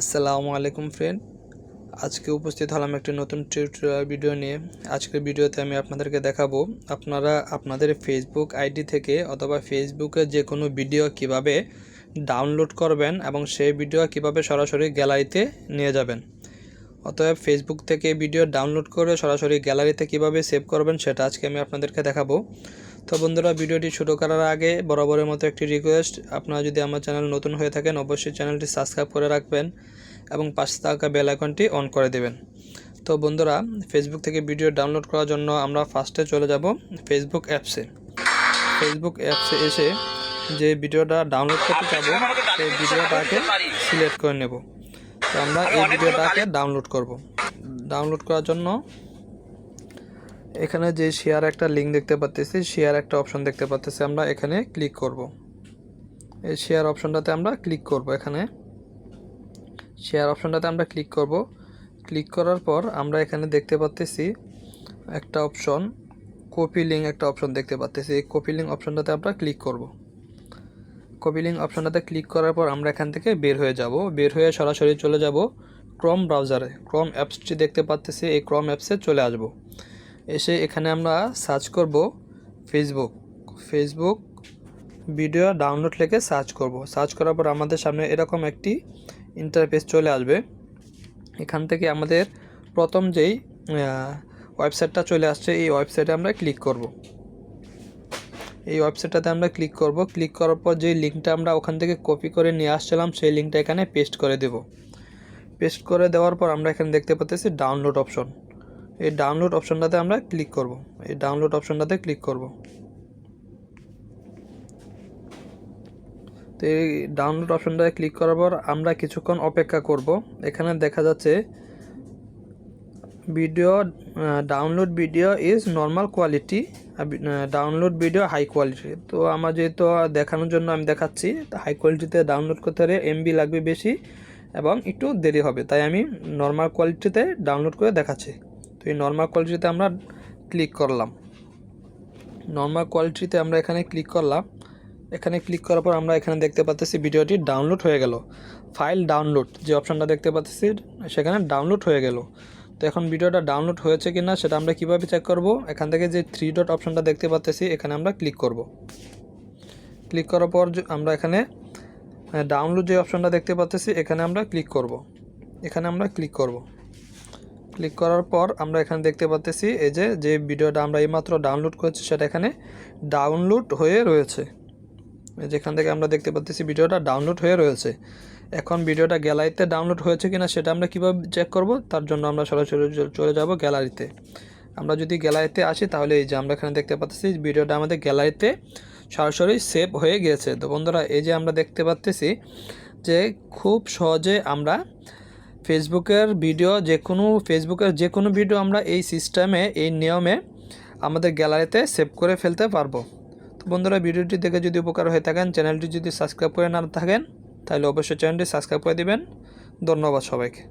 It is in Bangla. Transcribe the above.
আসসালামু আলাইকুম ফ্রেন্ড। আজকে উপস্থিত হলাম একটি নতুন টিউটোরিয়াল ভিডিও নিয়ে। আজকের ভিডিওতে আমি আপনাদেরকে দেখাবো, আপনারা আপনাদের ফেসবুক আইডি থেকে অথবা ফেসবুকে যে কোনো ভিডিও কীভাবে ডাউনলোড করবেন এবং সেই ভিডিও কীভাবে সরাসরি গ্যালারিতে নিয়ে যাবেন। অতএব ফেসবুক থেকে ভিডিও ডাউনলোড করে সরাসরি গ্যালারিতে কীভাবে সেভ করবেন সেটা আজকে আমি আপনাদেরকে দেখাবো। তো বন্ধুরা ভিডিওটি শুরু করার আগে বরাবরের মতো একটি রিকোয়েস্ট আপনারা যদি আমার চ্যানেল নতুন হয়ে থাকেন অবশ্যই চ্যানেলটি সাবস্ক্রাইব করে রাখবেন এবং পাশে থাকা বেল আইকনটি অন করে দেবেন। তো বন্ধুরা ফেসবুক থেকে ভিডিও ডাউনলোড করার জন্য আমরা ফার্স্টে চলে যাব ফেসবুক অ্যাপসে ফেসবুক অ্যাপসে এসে যে ভিডিওটা ডাউনলোড করতে যাব সেই ভিডিওটাকে সিলেক্ট করে নেব। তো আমরা এই ভিডিওটাকে ডাউনলোড করব। ডাউনলোড করার জন্য এখানে যে শেয়ার একটা লিঙ্ক দেখতে পাচ্তেছি শেয়ার একটা অপশন দেখতে পাচ্তেছি আমরা, এখানে ক্লিক করব। এই শেয়ার অপশনটাতে আমরা ক্লিক করব এখানে। শেয়ার অপশনটাতে আমরা ক্লিক করব। ক্লিক করার পর আমরা এখানে দেখতে পাচ্তেছি একটা অপশন কপি লিঙ্ক একটা অপশন দেখতে পাচ্তেছি। এই কপি লিঙ্ক অপশনটাতে আমরা ক্লিক করব। কপি লিঙ্ক অপশনটাতে ক্লিক করার পর আমরা এখান থেকে বের হয়ে যাব। বের হয়ে সরাসরি চলে যাব ক্রম ব্রাউজারে ক্রম অ্যাপসটি দেখতে পাচ্তেছি, এই ক্রম অ্যাপসে চলে আসব। এসে এখানে আমরা সার্চ করব ফেসবুক ফেসবুক ভিডিও ডাউনলোড লেখে সার্চ করব। সার্চ করার পর আমাদের সামনে এরকম একটি ইন্টারফেস চলে আসবে। এখান থেকে আমাদের প্রথম যেই ওয়েবসাইটটা চলে আসছে, এই ওয়েবসাইটে আমরা ক্লিক করব। এই ওয়েবসাইটটাতে আমরা ক্লিক করব। ক্লিক করার পর যে লিঙ্কটা আমরা ওখান থেকে কপি করে নিয়ে আসছিলাম, সেই লিঙ্কটা এখানে পেস্ট করে দেব। পেস্ট করে দেওয়ার পর আমরা এখানে দেখতে পাচ্ছি ডাউনলোড অপশন এই ডাউনলোড অপশনটাতে আমরা ক্লিক করব। এই ডাউনলোড অপশনটাতে ক্লিক করব। তো এই ডাউনলোড অপশনটাতে ক্লিক করার পর আমরা কিছুক্ষণ অপেক্ষা করব। এখানে দেখা যাচ্ছে video download video is normal quality download video high quality তো আমার যেহেতু দেখানোর জন্য আমি দেখাচ্ছি হাই কোয়ালিটিতে ডাউনলোড করতে হলে এমবি লাগবে বেশি এবং একটু দেরি হবে। তাই আমি নর্মাল কোয়ালিটিতে ডাউনলোড করে দেখাচ্ছি। তো এই নর্মাল কোয়ালিটিতে আমরা ক্লিক করলাম। নর্মাল কোয়ালিটিতে আমরা এখানে ক্লিক করলাম। এখানে ক্লিক করার পর আমরা এখানে দেখতে পাচ্ছি ভিডিওটি ডাউনলোড হয়ে গেল। ফাইল ডাউনলোড যে অপশানটা দেখতে পাচ্ছি সেখানে ডাউনলোড হয়ে গেল। তো এখন ভিডিওটা ডাউনলোড হয়েছে কি না সেটা আমরা কীভাবে চেক করব? এখান থেকে যে থ্রি ডট অপশানটা দেখতে পাচ্ছি এখানে আমরা ক্লিক করব। ক্লিক করার পর আমরা এখানে ডাউনলোড যে অপশানটা দেখতে পাচ্ছি এখানে আমরা ক্লিক করব। এখানে আমরা ক্লিক করব। ক্লিক করার পর আমরা এখানে দেখতে পাচ্ছি এই যে যে ভিডিওটা আমরা এইমাত্র ডাউনলোড করেছি সেটা এখানে ডাউনলোড হয়ে রয়েছে। যেখান থেকে আমরা দেখতে পাচ্ছি ভিডিওটা ডাউনলোড হয়ে রয়েছে। এখন ভিডিওটা গ্যালারিতে ডাউনলোড হয়েছে কিনা সেটা আমরা কীভাবে চেক করব, তার জন্য আমরা সরাসরি চলে যাব গ্যালারিতে। আমরা যদি গ্যালারিতে আসি তাহলে এই যে আমরা এখানে দেখতে পাচ্ছি ভিডিওটা আমাদের গ্যালারিতে সরাসরি সেভ হয়ে গিয়েছে তো বন্ধুরা, এই যে আমরা দেখতে পাচ্ছি যে খুব সহজে আমরা ফেসবুকের ভিডিও যে কোনো ফেসবুকের যে কোনো ভিডিও আমরা এই সিস্টেমে এই নিয়মে আমাদের গ্যালারিতে সেভ করে ফেলতে পারব। তো বন্ধুরা ভিডিওটি দেখে যদি উপকার হয়ে থাকেন চ্যানেলটি যদি সাবস্ক্রাইব করে না থাকেন, তাহলে অবশ্যই চ্যানেলটি সাবস্ক্রাইব করে দেবেন। ধন্যবাদ সবাইকে।